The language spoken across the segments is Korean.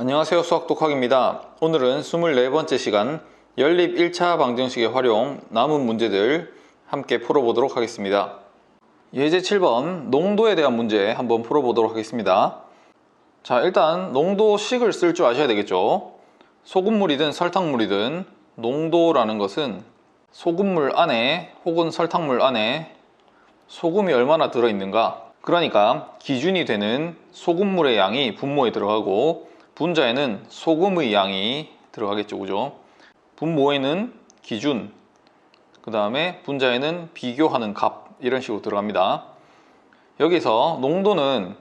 안녕하세요 수학독학입니다. 오늘은 24번째 시간 연립 1차 방정식의 활용 남은 문제들 함께 풀어보도록 하겠습니다. 예제 7번 농도에 대한 문제 한번 풀어보도록 하겠습니다. 자 일단 농도식을 쓸 줄 아셔야 되겠죠. 소금물이든 설탕물이든 농도라는 것은 소금물 안에 혹은 설탕물 안에 소금이 얼마나 들어있는가 그러니까 기준이 되는 소금물의 양이 분모에 들어가고 분자에는 소금의 양이 들어가겠죠. 그죠? 분모에는 기준 그 다음에 분자에는 비교하는 값 이런 식으로 들어갑니다. 여기서 농도는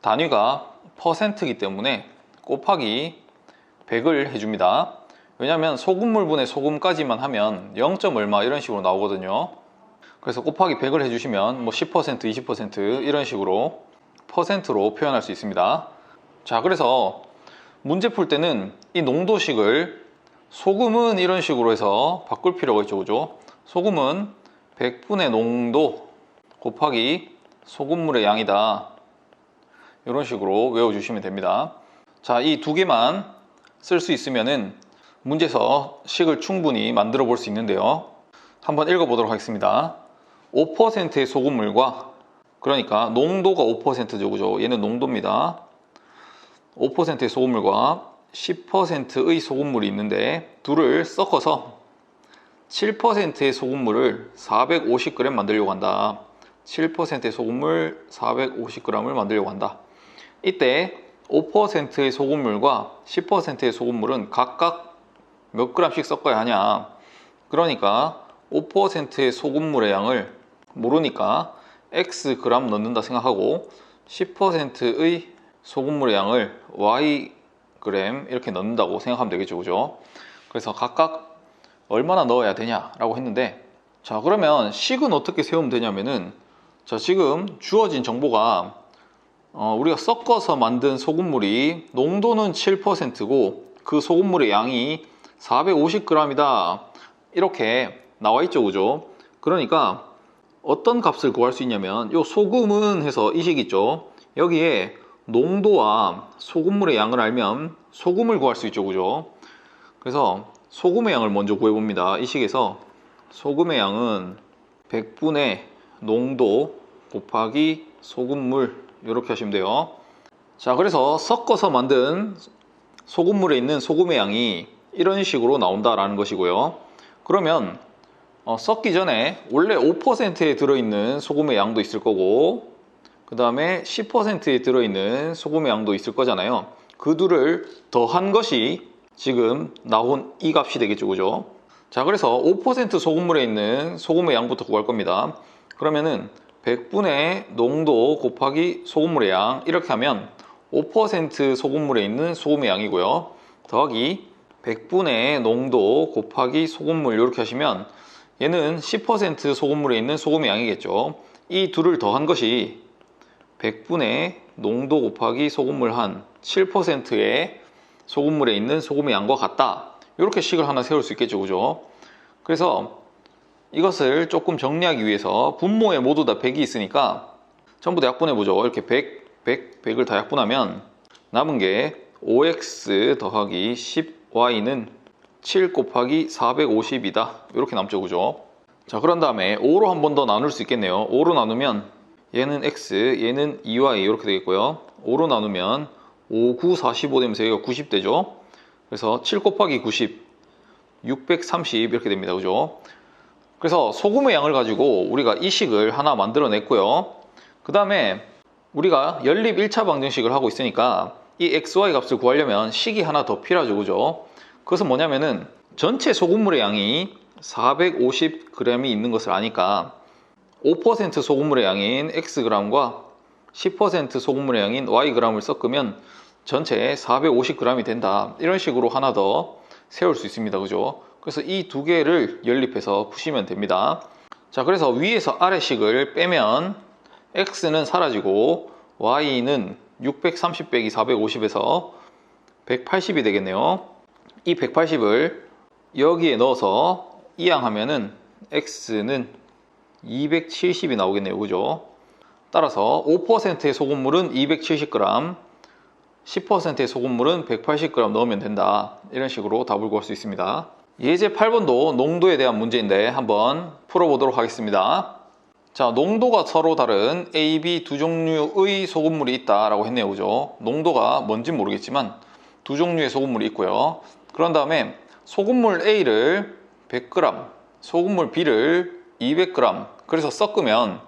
단위가 퍼센트이기 때문에 곱하기 100을 해줍니다. 왜냐하면 소금물분의 소금까지만 하면 0. 얼마 이런 식으로 나오거든요. 그래서 곱하기 100을 해주시면 뭐 10% 20% 이런 식으로 퍼센트로 표현할 수 있습니다. 자 그래서 문제 풀 때는 이 농도식을 소금은 이런 식으로 해서 바꿀 필요가 있죠 그죠? 소금은 100분의 농도 곱하기 소금물의 양이다. 이런 식으로 외워주시면 됩니다. 자 이 두 개만 쓸 수 있으면은 문제에서 식을 충분히 만들어 볼 수 있는데요. 한번 읽어 보도록 하겠습니다. 5%의 소금물과 그러니까 농도가 5%죠 그죠? 얘는 농도입니다 5%의 소금물과 10%의 소금물이 있는데 둘을 섞어서 7%의 소금물을 450g 만들려고 한다. 7%의 소금물 450g을 만들려고 한다. 이때 5%의 소금물과 10%의 소금물은 각각 몇 g씩 섞어야 하냐? 그러니까 5%의 소금물의 양을 모르니까 x g 넣는다 생각하고 10%의 소금물의 양을 y g 이렇게 넣는다고 생각하면 되겠죠 그죠? 그래서 각각 얼마나 넣어야 되냐라고 했는데 자 그러면 식은 어떻게 세우면 되냐면은 자 지금 주어진 정보가 어, 우리가 섞어서 만든 소금물이 농도는 7%고 그 소금물의 양이 450g이다. 이렇게 나와 있죠 그죠? 그러니까 어떤 값을 구할 수 있냐면 요 소금은 해서 이 식 있죠. 여기에 농도와 소금물의 양을 알면 소금을 구할 수 있죠 그죠? 그래서 소금의 양을 먼저 구해봅니다. 이 식에서 소금의 양은 100분의 농도 곱하기 소금물 이렇게 하시면 돼요. 자 그래서 섞어서 만든 소금물에 있는 소금의 양이 이런 식으로 나온다라는 것이고요. 그러면 어, 섞기 전에 원래 5%에 들어있는 소금의 양도 있을 거고 그 다음에 10%에 들어있는 소금의 양도 있을 거잖아요. 그 둘을 더한 것이 지금 나온 이 값이 되겠죠 그죠? 자 그래서 5% 소금물에 있는 소금의 양부터 구할 겁니다. 그러면은 100분의 농도 곱하기 소금물의 양 이렇게 하면 5% 소금물에 있는 소금의 양이고요. 더하기 100분의 농도 곱하기 소금물 이렇게 하시면 얘는 10% 소금물에 있는 소금의 양이겠죠. 이 둘을 더한 것이 100분의 농도 곱하기 소금물 한 7%의 소금물에 있는 소금의 양과 같다. 이렇게 식을 하나 세울 수 있겠죠 그죠? 그래서 이것을 조금 정리하기 위해서 분모에 모두 다 100이 있으니까 전부 다 약분해 보죠. 이렇게 100, 100, 100을 다 약분하면 남은 게 5x 더하기 10y는 7 곱하기 450이다. 이렇게 남죠 그죠? 자 그런 다음에 5로 한 번 더 나눌 수 있겠네요. 5로 나누면 얘는 x 얘는 2y 이렇게 되겠고요. 5로 나누면 5, 9, 45 되면서 여기가 90 되죠? 그래서 7 곱하기 90 630 이렇게 됩니다. 그죠? 그래서 소금의 양을 가지고 우리가 이 식을 하나 만들어 냈고요. 그 다음에 우리가 연립 1차 방정식을 하고 있으니까 이 xy 값을 구하려면 식이 하나 더 필요하죠. 그죠? 그것은 뭐냐면은 전체 소금물의 양이 450g이 있는 것을 아니까 5% 소금물의 양인 xg과 10% 소금물의 양인 yg을 섞으면 전체 450g이 된다. 이런 식으로 하나 더 세울 수 있습니다. 그죠? 그래서 이 두 개를 연립해서 푸시면 됩니다. 자 그래서 위에서 아래식을 빼면 x는 사라지고 y는 630 빼기 450에서 180이 되겠네요. 이 180을 여기에 넣어서 이항하면은 x는 270이 나오겠네요 그죠 따라서 5%의 소금물은 270g 10%의 소금물은 180g 넣으면 된다. 이런 식으로 답을 구할 수 있습니다. 예제 8번도 농도에 대한 문제인데 한번 풀어보도록 하겠습니다. 자, 농도가 서로 다른 A, B 두 종류의 소금물이 있다라고 했네요. 그죠? 농도가 뭔진 모르겠지만 두 종류의 소금물이 있고요. 그런 다음에 소금물 A를 100g, 소금물 B를 200g 그래서 섞으면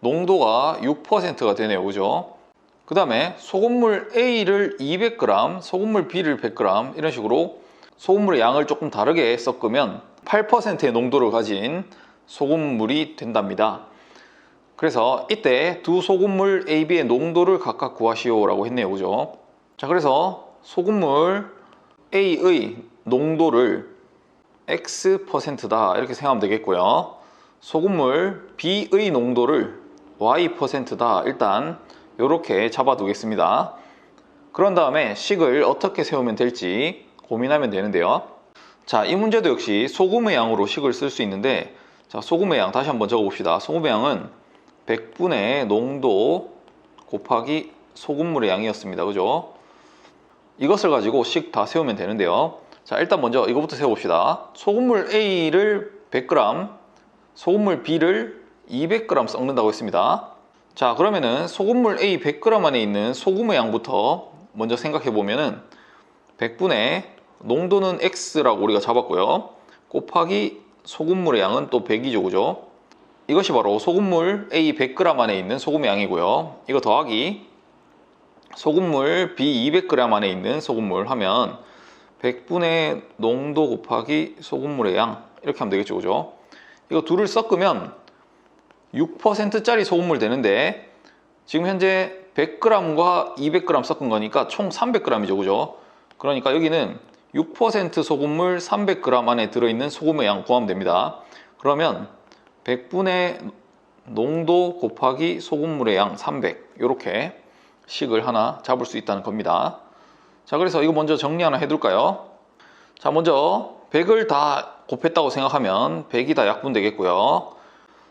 농도가 6%가 되네요. 그죠? 그 다음에 소금물 A를 200g, 소금물 B를 100g 이런 식으로 소금물의 양을 조금 다르게 섞으면 8%의 농도를 가진 소금물이 된답니다. 그래서 이때 두 소금물 A, B의 농도를 각각 구하시오 라고 했네요. 그죠? 자, 그래서 소금물 A의 농도를 X%다 이렇게 생각하면 되겠고요. 소금물 B의 농도를 Y%다 일단 이렇게 잡아두겠습니다. 그런 다음에 식을 어떻게 세우면 될지 고민하면 되는데요. 자, 이 문제도 역시 소금의 양으로 식을 쓸 수 있는데 자, 소금의 양 다시 한번 적어봅시다. 소금의 양은 100분의 농도 곱하기 소금물의 양이었습니다. 그죠? 이것을 가지고 식 다 세우면 되는데요. 자, 일단 먼저 이거부터 세워봅시다. 소금물 A를 100g, 소금물 B를 200g 섞는다고 했습니다. 자, 그러면은 소금물 A 100g 안에 있는 소금의 양부터 먼저 생각해 보면은 100분의 농도는 X라고 우리가 잡았고요. 곱하기 소금물의 양은 또 100이죠. 그죠? 이것이 바로 소금물 A 100g 안에 있는 소금의 양이고요. 이거 더하기 소금물 B 200g 안에 있는 소금물 하면 100분의 농도 곱하기 소금물의 양 이렇게 하면 되겠죠. 그죠? 이거 둘을 섞으면 6%짜리 소금물 되는데 지금 현재 100g과 200g 섞은 거니까 총 300g이죠. 그죠? 그러니까 여기는 6% 소금물 300g 안에 들어있는 소금의 양 구하면 됩니다. 그러면 100분의 농도 곱하기 소금물의 양 300 이렇게 식을 하나 잡을 수 있다는 겁니다. 자 그래서 이거 먼저 정리 하나 해둘까요? 자 먼저 100을 다 곱했다고 생각하면 100이 다 약분 되겠고요.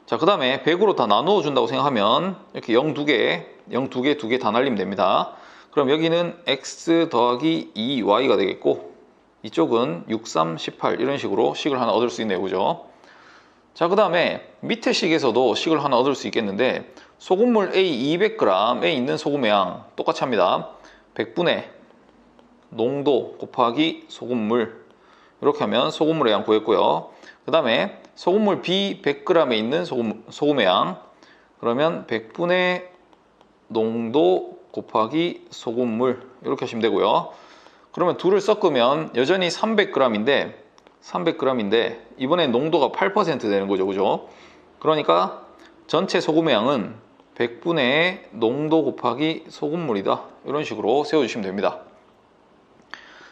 자, 그 다음에 100으로 다 나누어 준다고 생각하면 이렇게 0 2개, 0 2개, 2개 다 날리면 됩니다. 그럼 여기는 x 더하기 2y가 되겠고 이쪽은 6, 3, 18 이런 식으로 식을 하나 얻을 수 있네요. 그죠? 자, 그 다음에 밑에 식에서도 식을 하나 얻을 수 있겠는데 소금물 A 200g에 있는 소금의 양 똑같이 합니다. 100분의 농도 곱하기 소금물 이렇게 하면 소금물의 양 구했고요. 그 다음에 소금물 B 100g에 있는 소금, 소금의 양 그러면 100분의 농도 곱하기 소금물 이렇게 하시면 되고요. 그러면 둘을 섞으면 여전히 300g인데 300g인데 이번에 농도가 8% 되는 거죠. 그죠? 그러니까 전체 소금의 양은 100분의 농도 곱하기 소금물이다. 이런 식으로 세워주시면 됩니다.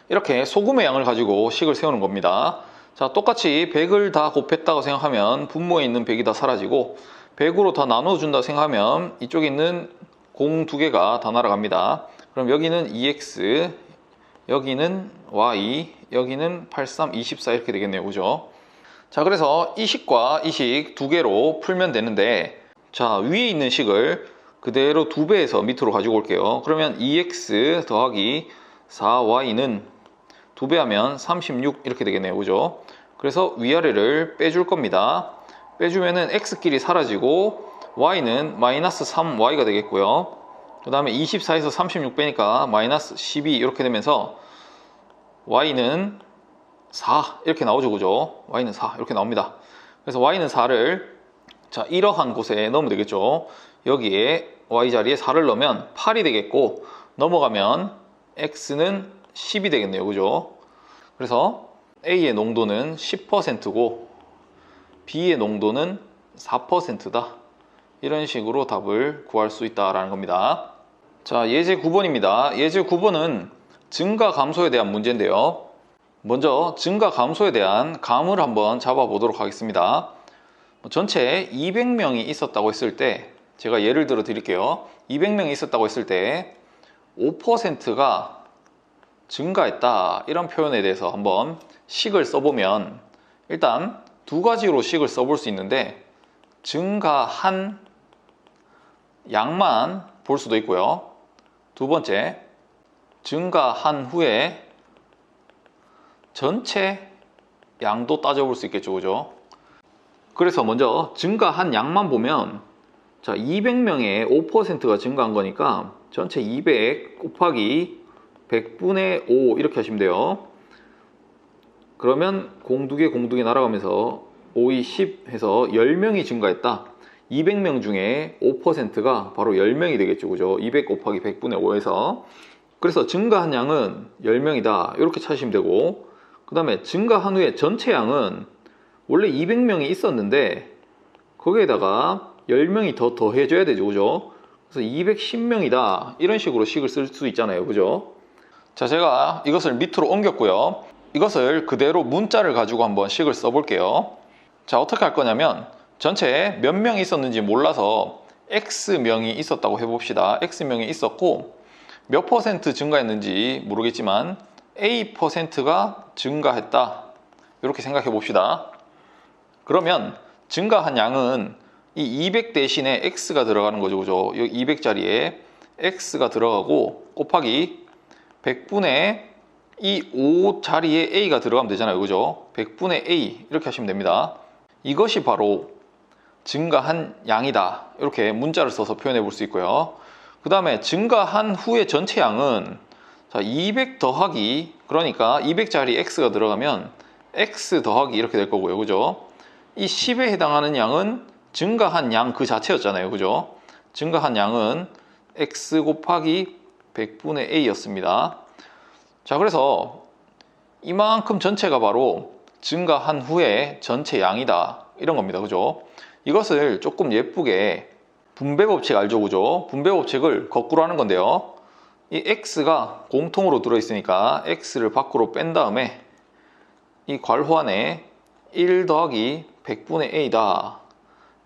이렇게 소금의 양을 가지고 식을 세우는 겁니다. 자, 똑같이 100을 다 곱했다고 생각하면 분모에 있는 100이 다 사라지고 100으로 다 나눠준다 생각하면 이쪽에 있는 공두 개가 다 날아갑니다. 그럼 여기는 2x, 여기는 y, 여기는 83, 24 이렇게 되겠네요. 그죠? 자, 그래서 이 식과 이 식 두 개로 풀면 되는데 자, 위에 있는 식을 그대로 두 배에서 밑으로 가지고 올게요. 그러면 2x 더하기 4y는 두배 하면 36 이렇게 되겠네요. 그죠? 그래서 위아래를 빼줄 겁니다. 빼주면은 x끼리 사라지고 y는 마이너스 3y가 되겠고요. 그 다음에 24에서 36 빼니까 마이너스 12 이렇게 되면서 y는 4 이렇게 나오죠. 그죠? y는 4 이렇게 나옵니다. 그래서 y는 4를 자 이러한 곳에 넣으면 되겠죠. 여기에 y 자리에 4를 넣으면 8이 되겠고 넘어가면 x는 10이 되겠네요. 그죠? 그래서 A의 농도는 10%고 B의 농도는 4%다. 이런 식으로 답을 구할 수 있다라는 겁니다. 자, 예제 9번입니다. 예제 9번은 증가 감소에 대한 문제인데요. 먼저 증가 감소에 대한 감을 한번 잡아보도록 하겠습니다. 전체 200명이 있었다고 했을 때 제가 예를 들어 드릴게요. 200명이 있었다고 했을 때 5%가 증가했다 이런 표현에 대해서 한번 식을 써보면 일단 두 가지로 식을 써볼 수 있는데 증가한 양만 볼 수도 있고요. 두 번째 증가한 후에 전체 양도 따져볼 수 있겠죠, 그죠? 그래서 먼저 증가한 양만 보면 자 200명에 5%가 증가한 거니까 전체 200 곱하기 100분의 5 이렇게 하시면 돼요. 그러면 공두개 공두개 날아가면서 5이 10 해서 10명이 증가했다. 200명 중에 5%가 바로 10명이 되겠죠. 그죠? 200 곱하기 100분의 5에서. 그래서 증가한 양은 10명이다. 이렇게 찾으시면 되고, 그 다음에 증가한 후에 전체 양은 원래 200명이 있었는데, 거기에다가 10명이 더 더해줘야 되죠. 그죠? 그래서 210명이다. 이런 식으로 식을 쓸 수 있잖아요. 그죠? 자, 제가 이것을 밑으로 옮겼고요. 이것을 그대로 문자를 가지고 한번 식을 써볼게요. 자, 어떻게 할 거냐면, 전체 몇 명이 있었는지 몰라서 X명이 있었다고 해봅시다. X명이 있었고, 몇 퍼센트 증가했는지 모르겠지만, A 퍼센트가 증가했다. 이렇게 생각해 봅시다. 그러면 증가한 양은 이 200 대신에 X가 들어가는 거죠. 그죠? 여기 200짜리에 X가 들어가고 곱하기 100분의 이 5 자리에 A가 들어가면 되잖아요. 그죠? 100분의 A 이렇게 하시면 됩니다. 이것이 바로 증가한 양이다. 이렇게 문자를 써서 표현해 볼 수 있고요. 그 다음에 증가한 후의 전체 양은 자, 200 더하기 그러니까 200짜리 X가 들어가면 X 더하기 이렇게 될 거고요. 그죠? 이 10에 해당하는 양은 증가한 양 그 자체였잖아요. 그죠? 증가한 양은 X 곱하기 100분의 A였습니다. 자, 그래서 이만큼 전체가 바로 증가한 후에 전체 양이다. 이런 겁니다. 그죠? 이것을 조금 예쁘게 분배 법칙 알죠? 그죠? 분배 법칙을 거꾸로 하는 건데요. 이 x가 공통으로 들어있으니까 x를 밖으로 뺀 다음에 이 괄호 안에 1 더하기 100분의 a다.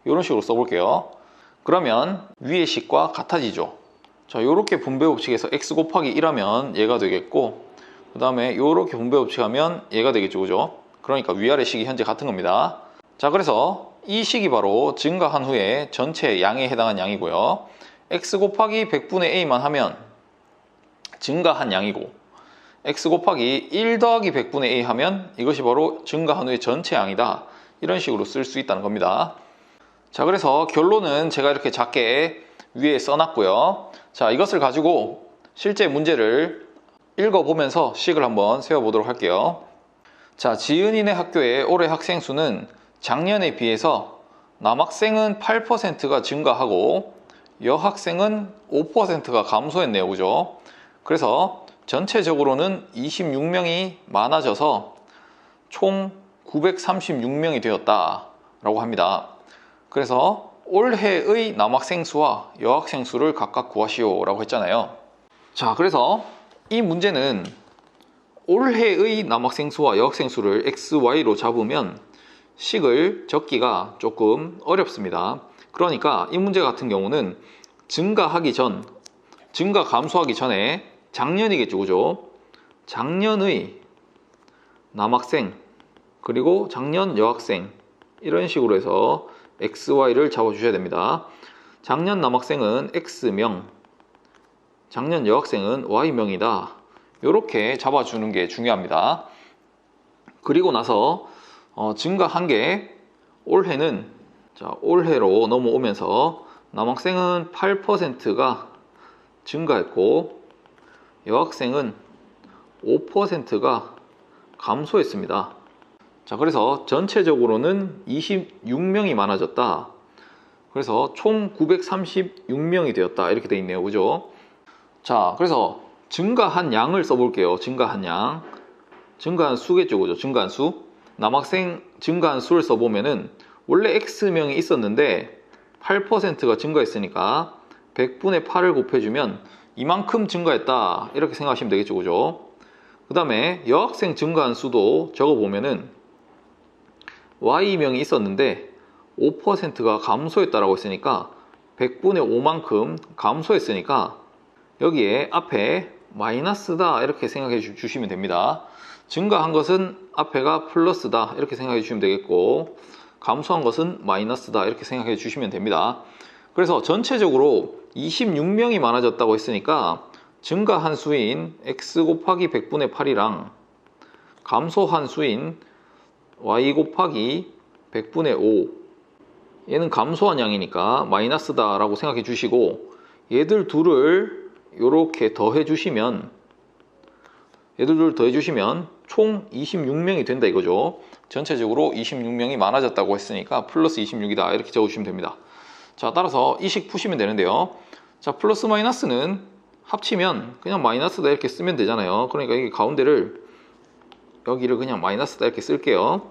이런 식으로 써볼게요. 그러면 위의 식과 같아지죠. 자, 이렇게 분배 법칙에서 x 곱하기 1하면 얘가 되겠고 그 다음에 이렇게 분배 법칙 하면 얘가 되겠죠. 그죠? 그러니까 위아래 식이 현재 같은 겁니다. 자, 그래서 이 식이 바로 증가한 후에 전체 양에 해당한 양이고요. x 곱하기 100분의 a만 하면 증가한 양이고 x 곱하기 1 더하기 100분의 a 하면 이것이 바로 증가한 후에 전체 양이다. 이런 식으로 쓸 수 있다는 겁니다. 자, 그래서 결론은 제가 이렇게 작게 위에 써놨고요. 자, 이것을 가지고 실제 문제를 읽어보면서 식을 한번 세워보도록 할게요. 자, 지은이네 학교의 올해 학생 수는 작년에 비해서 남학생은 8%가 증가하고 여학생은 5%가 감소했네요. 그죠? 그래서 전체적으로는 26명이 많아져서 총 936명이 되었다 라고 합니다. 그래서 올해의 남학생 수와 여학생 수를 각각 구하시오 라고 했잖아요. 자, 그래서 이 문제는 올해의 남학생 수와 여학생 수를 x, y로 잡으면 식을 적기가 조금 어렵습니다. 그러니까 이 문제 같은 경우는 증가하기 전, 증가 감소하기 전에 작년이겠죠, 그죠? 작년의 남학생, 그리고 작년 여학생, 이런 식으로 해서 x, y를 잡아주셔야 됩니다. 작년 남학생은 x명, 작년 여학생은 y명이다. 이렇게 잡아주는 게 중요합니다. 그리고 나서 어, 증가한 게 올해는 자, 올해로 넘어오면서 남학생은 8%가 증가했고 여학생은 5%가 감소했습니다. 자, 그래서 전체적으로는 26명이 많아졌다. 그래서 총 936명이 되었다. 이렇게 돼 있네요. 그죠? 자, 그래서 증가한 양을 써볼게요. 증가한 양. 증가한 수겠죠. 그죠? 증가한 수. 남학생 증가한 수를 써보면은 원래 X명이 있었는데 8%가 증가했으니까 100분의 8을 곱해주면 이만큼 증가했다. 이렇게 생각하시면 되겠죠. 그죠? 그 다음에 여학생 증가한 수도 적어보면은 Y명이 있었는데 5%가 감소했다라고 했으니까 100분의 5만큼 감소했으니까 여기에 앞에 마이너스다 이렇게 생각해 주시면 됩니다. 증가한 것은 앞에가 플러스다 이렇게 생각해 주시면 되겠고 감소한 것은 마이너스다 이렇게 생각해 주시면 됩니다. 그래서 전체적으로 26명이 많아졌다고 했으니까 증가한 수인 x 곱하기 100분의 8이랑 감소한 수인 y 곱하기 100분의 5 얘는 감소한 양이니까 마이너스다 라고 생각해 주시고 얘들 둘을 이렇게 더해 주시면 얘들 둘을 더해 주시면 총 26명이 된다 이거죠. 전체적으로 26명이 많아졌다고 했으니까 플러스 26이다 이렇게 적어주시면 됩니다. 자 따라서 이식 푸시면 되는데요. 자 플러스 마이너스는 합치면 그냥 마이너스다 이렇게 쓰면 되잖아요. 그러니까 여기 가운데를 여기를 그냥 마이너스다 이렇게 쓸게요.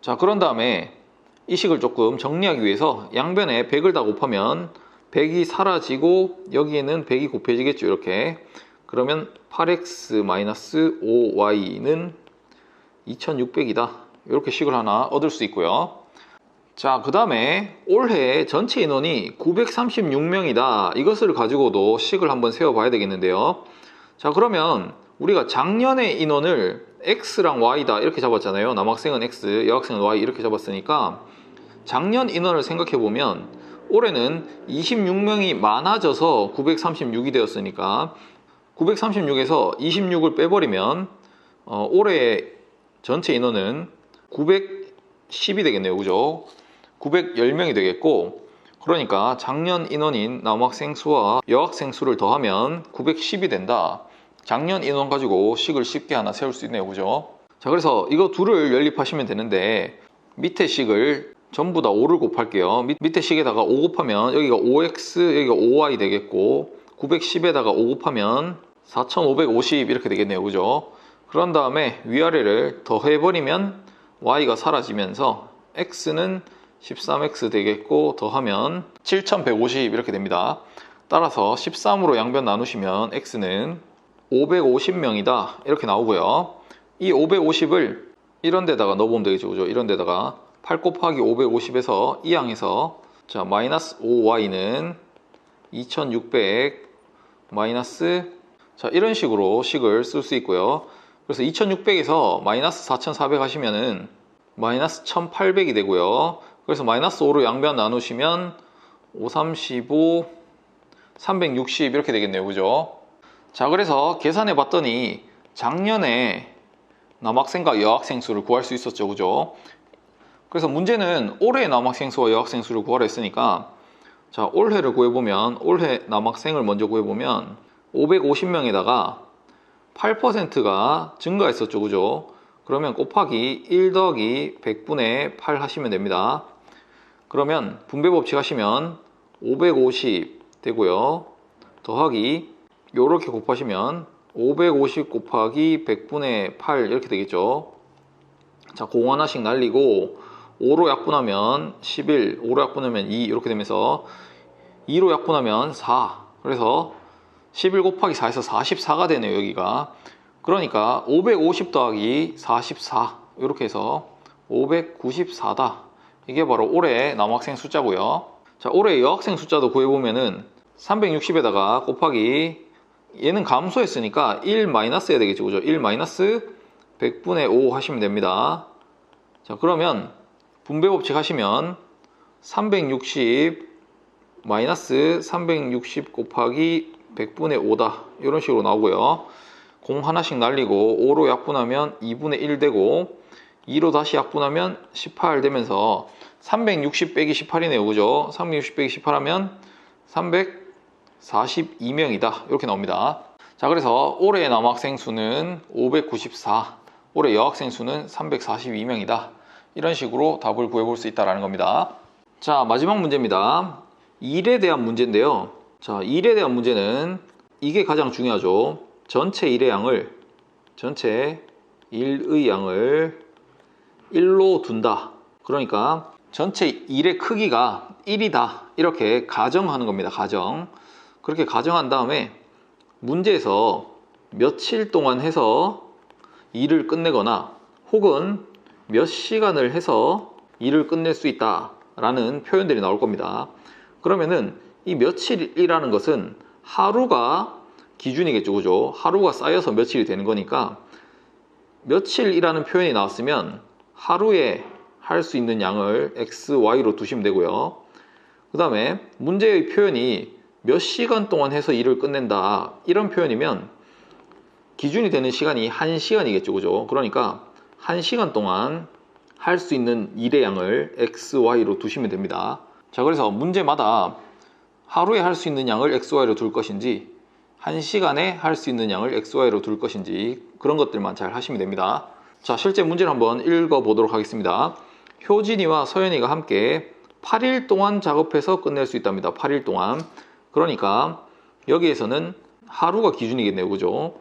자 그런 다음에 이 식을 조금 정리하기 위해서 양변에 100을 다 곱하면 100이 사라지고 여기에는 100이 곱해지겠죠 이렇게. 그러면 8x-5y는 2600이다. 이렇게 식을 하나 얻을 수 있고요. 자 그 다음에 올해 전체 인원이 936명이다. 이것을 가지고도 식을 한번 세워 봐야 되겠는데요. 자 그러면 우리가 작년의 인원을 x랑 y다 이렇게 잡았잖아요. 남학생은 x 여학생은 y 이렇게 잡았으니까 작년 인원을 생각해 보면 올해는 26명이 많아져서 936이 되었으니까 936에서 26을 빼버리면 어, 올해 전체 인원은 910이 되겠네요. 그죠? 910명이 되겠고 그러니까 작년 인원인 남학생 수와 여학생 수를 더하면 910이 된다 작년 인원 가지고 식을 쉽게 하나 세울 수 있네요. 그죠? 자 그래서 이거 둘을 연립하시면 되는데 밑에 식을 전부 다 5를 곱할게요. 밑, 밑에 식에다가 5 곱하면 여기가 5x 여기가 5y 되겠고 910에다가 5 곱하면 4550 이렇게 되겠네요. 그죠? 그런 다음에 위아래를 더해버리면 y가 사라지면서 x는 13x 되겠고 더하면 7150 이렇게 됩니다. 따라서 13으로 양변 나누시면 x는 550명이다. 이렇게 나오고요. 이 550을 이런 데다가 넣어보면 되겠죠. 그죠? 이런 데다가 8 곱하기 550에서 이 항에서 자 마이너스 5y는 2600 마이너스 자 이런 식으로 식을 쓸 수 있고요. 그래서 2600에서 마이너스 4400 하시면은 마이너스 1800이 되고요. 그래서 마이너스 5로 양변 나누시면 5, 35, 360 이렇게 되겠네요. 그죠 자 그래서 계산해 봤더니 작년에 남학생과 여학생 수를 구할 수 있었죠. 그죠? 그래서 문제는 올해 남학생 수와 여학생 수를 구하라 했으니까 자 올해를 구해보면 올해 남학생을 먼저 구해보면 550명에다가 8%가 증가했었죠. 그죠? 그러면 곱하기 1 더하기 100분의 8 하시면 됩니다. 그러면 분배 법칙 하시면 550 되고요. 더하기 요렇게 곱하시면 550 곱하기 100분의 8 이렇게 되겠죠? 자 공 하나씩 날리고 5로 약분하면 11 5로 약분하면 2 이렇게 되면서 2로 약분하면 4 그래서 11 곱하기 4에서 44가 되네요 여기가. 그러니까 550 더하기 44 이렇게 해서 594다. 이게 바로 올해 남학생 숫자고요. 자 올해 여학생 숫자도 구해보면은 360에다가 곱하기 얘는 감소했으니까 1 마이너스 해야 되겠죠 그죠? 1 마이너스 100분의 5 하시면 됩니다. 자 그러면 분배 법칙 하시면 360 마이너스 360 곱하기 100분의 5다. 이런 식으로 나오고요. 공 하나씩 날리고 5로 약분하면 2분의 1 되고 2로 다시 약분하면 18 되면서 360 빼기 18이네요 그죠? 360 빼기 18 하면 342명이다. 이렇게 나옵니다. 자 그래서 올해 남학생 수는 594 올해 여학생 수는 342명이다. 이런 식으로 답을 구해볼 수 있다는 겁니다. 자 마지막 문제입니다. 일에 대한 문제인데요. 자 일에 대한 문제는 이게 가장 중요하죠. 전체 일의 양을 전체 일의 양을 1로 둔다. 그러니까 전체 일의 크기가 1이다. 이렇게 가정하는 겁니다. 가정 그렇게 가정한 다음에 문제에서 며칠 동안 해서 일을 끝내거나 혹은 몇 시간을 해서 일을 끝낼 수 있다 라는 표현들이 나올 겁니다. 그러면은 이 며칠이라는 것은 하루가 기준이겠죠 그죠? 하루가 쌓여서 며칠이 되는 거니까 며칠이라는 표현이 나왔으면 하루에 할 수 있는 양을 x, y로 두시면 되고요. 그 다음에 문제의 표현이 몇 시간 동안 해서 일을 끝낸다. 이런 표현이면 기준이 되는 시간이 1시간이겠죠. 그죠? 그러니까 1시간 동안 할 수 있는 일의 양을 x, y로 두시면 됩니다. 자, 그래서 문제마다 하루에 할 수 있는 양을 x, y로 둘 것인지 1시간에 할 수 있는 양을 x, y로 둘 것인지 그런 것들만 잘 하시면 됩니다. 자, 실제 문제를 한번 읽어 보도록 하겠습니다. 효진이와 서연이가 함께 8일 동안 작업해서 끝낼 수 있답니다. 8일 동안. 그러니까 여기에서는 하루가 기준이겠네요. 그죠?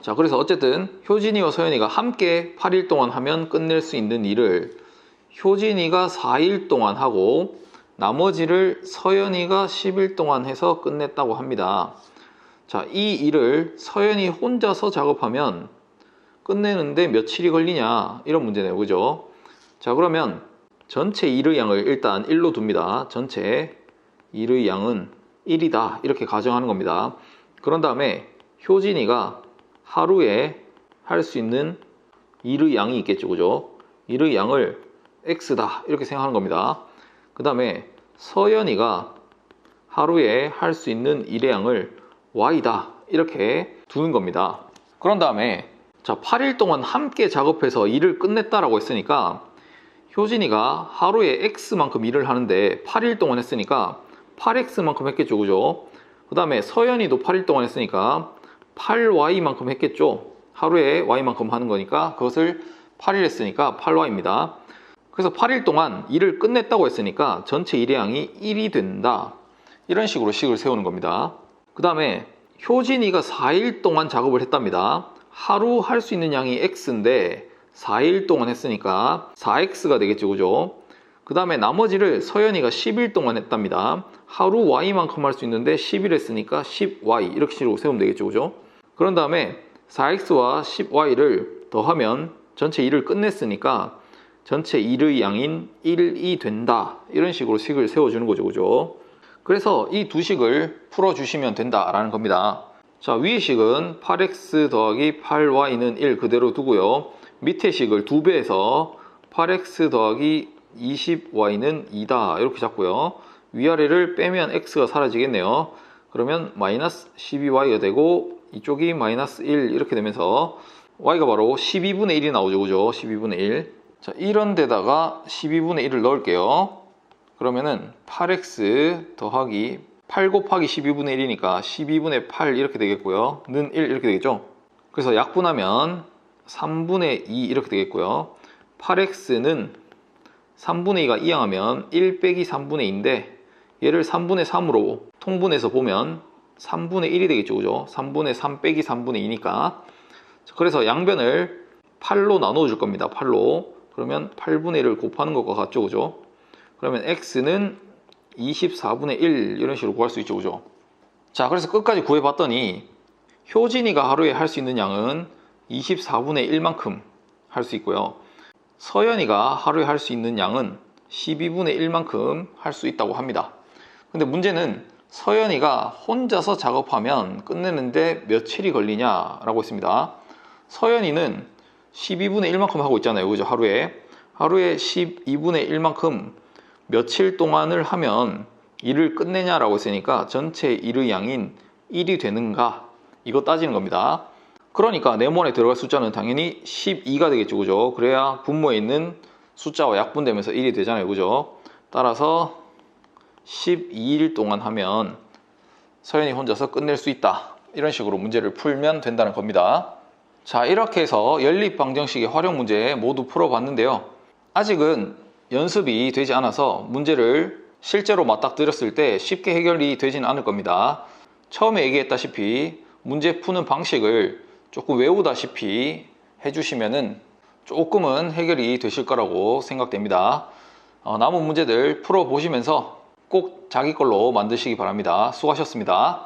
자, 그래서 어쨌든 효진이와 서연이가 함께 8일 동안 하면 끝낼 수 있는 일을 효진이가 4일 동안 하고 나머지를 서연이가 10일 동안 해서 끝냈다고 합니다. 자, 이 일을 서연이 혼자서 작업하면 끝내는데 며칠이 걸리냐 이런 문제네요. 그죠? 자, 그러면 전체 일의 양을 일단 1로 둡니다. 전체 일의 양은 1이다. 이렇게 가정하는 겁니다. 그런 다음에 효진이가 하루에 할 수 있는 일의 양이 있겠죠. 그죠? 일의 양을 x다. 이렇게 생각하는 겁니다. 그 다음에 서연이가 하루에 할 수 있는 일의 양을 y다. 이렇게 두는 겁니다. 그런 다음에 자, 8일 동안 함께 작업해서 일을 끝냈다라고 했으니까 효진이가 하루에 x만큼 일을 하는데 8일 동안 했으니까 8x만큼 했겠죠. 그죠? 그 다음에 서연이도 8일 동안 했으니까 8y만큼 했겠죠. 하루에 y만큼 하는 거니까 그것을 8일 했으니까 8y입니다. 그래서 8일 동안 일을 끝냈다고 했으니까 전체 일의 양이 1이 된다. 이런 식으로 식을 세우는 겁니다. 그 다음에 효진이가 4일 동안 작업을 했답니다. 하루 할 수 있는 양이 x인데 4일 동안 했으니까 4x가 되겠죠. 그죠? 그 다음에 나머지를 서연이가 10일 동안 했답니다. 하루 y만큼 할 수 있는데 10일 했으니까 10y 이렇게 식으로 세우면 되겠죠. 그죠? 그런 다음에 4x와 10y를 더하면 전체 일을 끝냈으니까 전체 일의 양인 1이 된다. 이런 식으로 식을 세워주는 거죠. 그죠? 그래서 이 두 식을 풀어주시면 된다라는 겁니다. 자, 위의 식은 8x 더하기 8y는 1 그대로 두고요. 밑의 식을 2배해서 8x 더하기 20y는 2다. 이렇게 잡고요. 위아래를 빼면 x가 사라지겠네요. 그러면 마이너스 12y가 되고 이쪽이 마이너스 1 이렇게 되면서 y가 바로 12분의 1이 나오죠. 그죠? 12분의 1. 자, 이런 데다가 12분의 1을 넣을게요. 그러면은 8x 더하기 8 곱하기 12분의 1이니까 12분의 8 이렇게 되겠고요. 는 1 이렇게 되겠죠. 그래서 약분하면 3분의 2 이렇게 되겠고요. 8x는 3분의 2가 이항하면 1 빼기 3분의 2인데 얘를 3분의 3으로 통분해서 보면 3분의 1이 되겠죠. 그죠? 3분의 3 빼기 3분의 2니까. 그래서 양변을 8로 나눠 줄 겁니다. 8로. 그러면 8분의 1을 곱하는 것과 같죠. 그죠? 그러면 x는 24분의 1 이런 식으로 구할 수 있죠. 그죠? 자, 그래서 끝까지 구해봤더니 효진이가 하루에 할 수 있는 양은 24분의 1만큼 할 수 있고요. 서연이가 하루에 할 수 있는 양은 12분의 1만큼 할 수 있다고 합니다. 근데 문제는 서연이가 혼자서 작업하면 끝내는데 며칠이 걸리냐라고 했습니다. 서연이는 12분의 1만큼 하고 있잖아요. 그죠? 하루에. 하루에 12분의 1만큼 며칠 동안을 하면 일을 끝내냐라고 했으니까 전체 일의 양인 1이 되는가? 이거 따지는 겁니다. 그러니까 네모안에 들어갈 숫자는 당연히 12가 되겠죠. 그죠? 그래야 분모에 있는 숫자와 약분되면서 1이 되잖아요. 그죠? 따라서 12일 동안 하면 서연이 혼자서 끝낼 수 있다. 이런 식으로 문제를 풀면 된다는 겁니다. 자, 이렇게 해서 연립 방정식의 활용 문제 모두 풀어봤는데요. 아직은 연습이 되지 않아서 문제를 실제로 맞닥뜨렸을 때 쉽게 해결이 되지는 않을 겁니다. 처음에 얘기했다시피 문제 푸는 방식을 조금 외우다시피 해주시면은 조금은 해결이 되실 거라고 생각됩니다. 어, 남은 문제들 풀어보시면서 꼭 자기 걸로 만드시기 바랍니다. 수고하셨습니다.